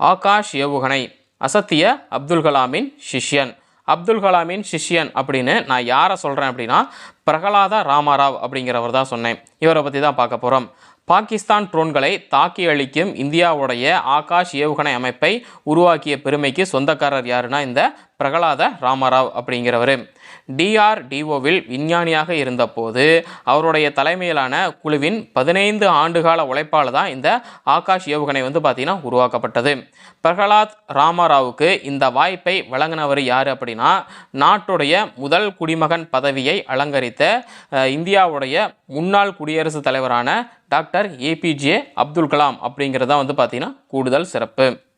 ஆகாஷ் ஏவுகணை அசத்திய அப்துல் கலாமின் சிஷ்யன். அப்துல் கலாமின் சிஷ்யன் அப்படின்னு நான் யாரை சொல்கிறேன் அப்படின்னா பிரகலாத ராமாராவ் அப்படிங்கிறவர் தான் சொன்னேன். இவரை பற்றி தான் பார்க்க போகிறோம் பாகிஸ்தான் ட்ரோன்களை தாக்கி அழிக்கும் இந்தியாவுடைய ஆகாஷ் ஏவுகணை அமைப்பை உருவாக்கிய பெருமைக்கு சொந்தக்காரர் யாருன்னா இந்த பிரகலாத ராமராவ் அப்படிங்கிறவர். டிஆர்டிஓவில் விஞ்ஞானியாக இருந்தபோது அவருடைய தலைமையிலான குழுவின் பதினைந்து ஆண்டுகால உழைப்பால் தான் இந்த ஆகாஷ் ஏவுகணை வந்து பார்த்திங்கன்னா உருவாக்கப்பட்டது. பிரகலாத் ராமராவுக்கு இந்த வாய்ப்பை வழங்கினவர் யார் அப்படின்னா நாட்டுடைய முதல் குடிமகன் பதவியை அலங்கரித்த அஹ், இந்தியாவுடைய முன்னாள் குடியரசுத் தலைவரான டாக்டர் ஏபிஜே அப்துல் கலாம் அப்படிங்கிறது தான் வந்து பார்த்திங்கன்னா கூடுதல் சிறப்பு.